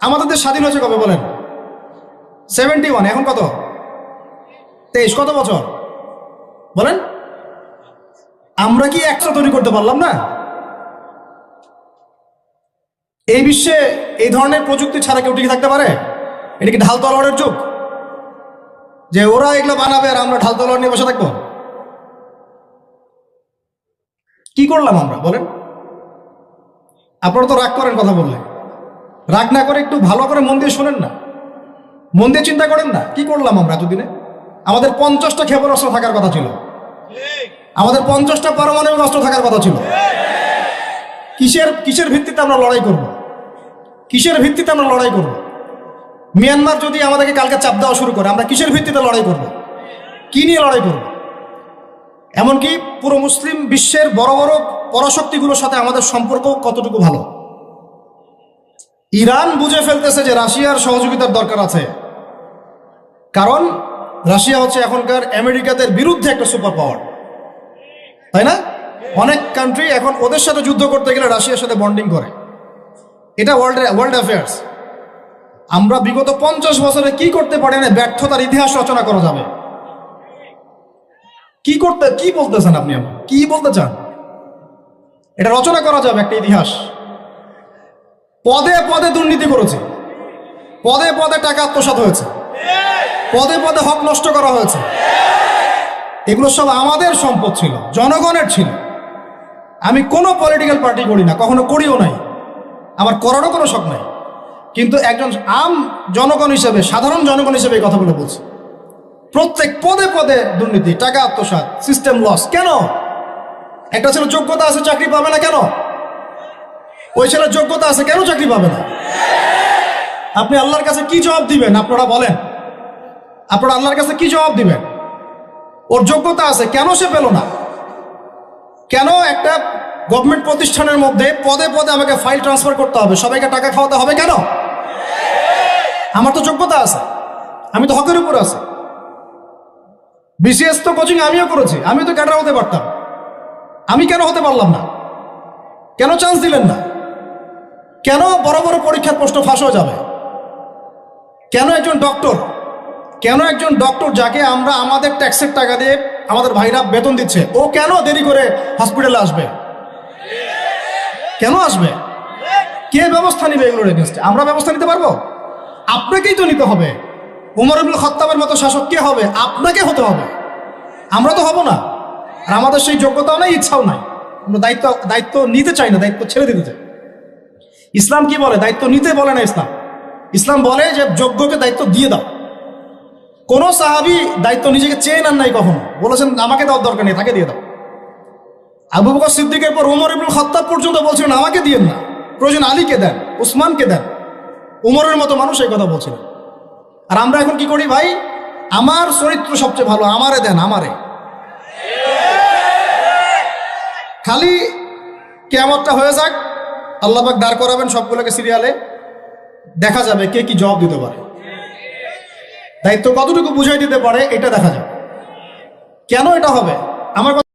আমাদের দেশ স্বাধীন হয়েছে কবে বলেন? সেভেন্টি ওয়ান এখন কত? তেইশ, কত বছর? বলেন। আমরা কি একশো তৈরি করতে পারলাম না? এই বিশ্বে এই ধরনের প্রযুক্তি ছাড়া কেউ টিকে থাকতে পারে? এটা কি ঢাল তলোয়ারের যুগ? যে ওরা এগুলো বানাবে আর আমরা ঢাল তলোয়ার নিয়ে বসে থাকব? কি করলাম আমরা? বলেন। আপনারা তো রাগ করেন কথা বললে। রাগ না করে একটু ভালো করে মন দিয়ে শোনেন না। মন দিয়ে চিন্তা করেন না, কি করলাম আমরা এতদিনে? আমাদের পঞ্চাশটা ক্ষেপণাস্ত্র থাকার কথা ছিল। আমাদের পঞ্চাশটা পারমাণবিক অস্ত্র থাকার কথা ছিল। কিসের কিসের ভিত্তিতে আমরা লড়াই করব? কিসের ভিত্তিতে আমরা লড়াই করব? মিয়ানমার যদি আমাদেরকে কালকে চাপ দেওয়া শুরু করে, আমরা কিসের ভিত্তিতে লড়াই করব? কি নিয়ে লড়াই করব? এমনকি পুরো মুসলিম বিশ্বের বড় বড় পরাশক্তিগুলোর সাথে আমাদের সম্পর্ক কতটুকু ভালো? ইরান বুঝে ফেলতেছে যে রাশিয়ার সহযোগিতার দরকার আছে। কারণ রাশিয়া হচ্ছে এখনকার আমেরিকাদের বিরুদ্ধে একটা সুপার পাওয়ার তাই না? অনেক কান্ট্রি এখন ওদের সাথে যুদ্ধ করতে গেলে রাশিয়ার সাথে বন্ডিং করে। এটা ওয়ার্ল্ড ওয়ার্ল্ড অ্যাফেয়ার্স আমরা বিগত পঞ্চাশ বছরে কি করতে পারি না, ব্যর্থতার ইতিহাস রচনা করা যাবে। কি করতে, কি বলতেছেন আপনি আমার কি বলতে চান? এটা রচনা করা যাবে একটা ইতিহাস। পদে পদে দুর্নীতি করেছে। পদে পদে টাকা আত্মসাৎ হয়েছে। পদে পদে হক নষ্ট করা হয়েছে। এগুলো সব আমাদের সম্পদ ছিল, জনগণের ছিল। আমি কোনো পলিটিক্যাল পার্টি করি না, কখনো করিও নাই। আমার করারও কোনো শখ নাই। কিন্তু একজন আম জনগণ হিসেবে, সাধারণ জনগণ হিসেবে এই কথাগুলো বলছি। প্রত্যেক পদে পদে দুর্নীতি, টাকা আত্মসাৎ সিস্টেম লস কেন? একটা ছেলে যোগ্যতা আছে, চাকরি পাবে না কেন? ওই ছেলের যোগ্যতা আছে, কেন চাকরি পাবে না? আপনি আল্লাহর কাছে কি জবাব দিবেন? আপনারা বলেন। আপনারা আল্লাহর কাছে কি জবাব দিবেন? ওর যোগ্যতা আছে, কেন সে পেল না? কেন একটা গভর্নমেন্ট প্রতিষ্ঠানের মধ্যে পদে পদে আমাকে ফাইল ট্রান্সফার করতে হবে? সবাইকে টাকা খাওয়াতে হবে কেন? আমার তো যোগ্যতা আছে। আমি তো হকের উপর আছি। বিসিএস তো কোচিং আমিও করেছি। আমিও তো ক্যাডার হতে পারতাম। আমি কেন হতে পারলাম না? কেন চান্স দিলেন না? কেন বড় বড় পরীক্ষার প্রশ্ন ফাঁস হয়ে যাবে? কেন একজন ডক্টর কেন একজন ডক্টর যাকে আমরা আমাদের ট্যাক্সের টাকা দিয়ে আমাদের ভাইরা বেতন দিচ্ছে? ও কেন দেরি করে হসপিটালে আসবে? কেন আসবে? কে ব্যবস্থা নিবে এগুলোর এগেনস্টে আমরা ব্যবস্থা নিতে পারব? আপনাকেই তো নিতে হবে। উমর ইবুল খত্তাবের মতো শাসক কে হবে? আপনাকে হতে হবে। আমরা তো হব না। আর আমাদের সেই যোগ্যতাও নাই, ইচ্ছাও নাই। আমরা দায়িত্ব দায়িত্ব নিতে চাই না, দায়িত্ব ছেড়ে দিতে চাই। ইসলাম কি বলে? দায়িত্ব নিতে বলে না ইসলাম। ইসলাম বলে যে যোগ্যকে দায়িত্ব দিয়ে দাও। কোন সাহাবি দায়িত্ব নিজেকে চেয়ে নেন নাই কখনো। বলেছেন, আমাকে দেওয়ার দরকার নেই, তাকে দিয়ে দাও। আবু বকর সিদ্দিকের পর উমর ইবুল খত্তাব পর্যন্ত বলছিলেন, আমাকে দিয়েন না। প্রয়োজন আলীকে দেন, উসমানকে দেন। উমরের মতো মানুষ এই কথা বলছিলেন। আর আমরা এখন কি করি ভাই? আমার চরিত্র সবচেয়ে ভালো, আমারে দেন, আমারে। খালি কেমতটা হয়ে যাক আল্লাহবাক দাঁড় করাবেন সবগুলোকে সিরিয়ালে দেখা যাবে কে কি জবাব দিতে পারে। দায়িত্ব কতটুকু বুঝাই দিতে পারে, এটা দেখা যাবে। কেন এটা হবে? আমার